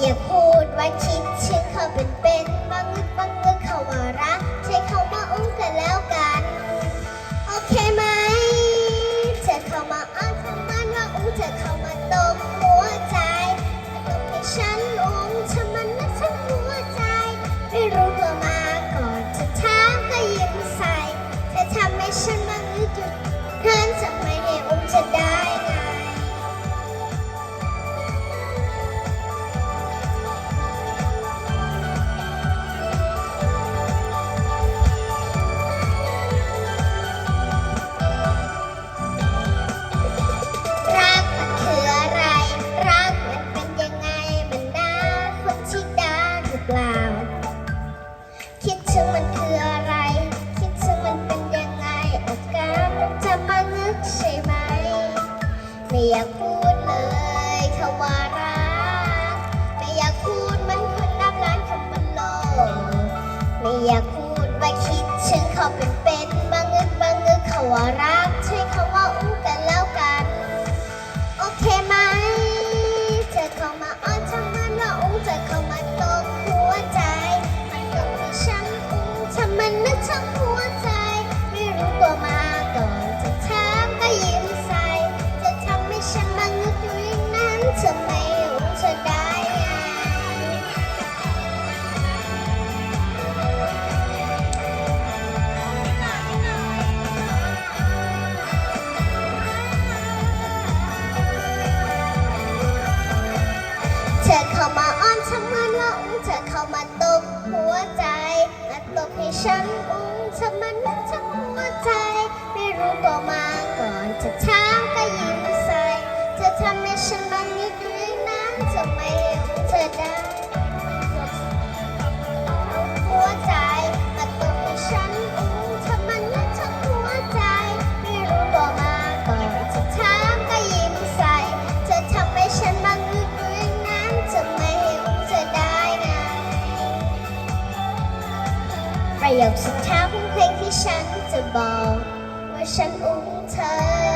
อย่าพูดว่าคิดถึงเขาเป็นเป็นบางงึกบางงึกเขาว่ารัก คิดถึงมันคืออะไร คิดถึงมันเป็นยังไงอาการมันจะมางึกใช่ไหม ไม่อยากพูดเลยคำว่ารัก ไม่อยากพูดมันคนนับล้านคำบนโลก ไม่อยากพูดว่าคิดถึงเขาเป็นเป็นบางงึกบางงึกเขาว่ารักใช้คำว่าอู้กันแล้วกัน โอเคไหม เธอเข้ามาอ้อนทำมันว่าอู้เธอเข้ามา เธอเข้ามาอ้อนทำเหมือนว่าอุ้งเธอเข้ามาตบหัวใจ มาตบให้ฉันอุ้งฉันมันนึกทั้งหัวใจ ไม่รู้ตัวมาก่อน ประโยคสุดท้ายของเพลงที่ฉันจะบอก ว่าฉันอุ้มเธอ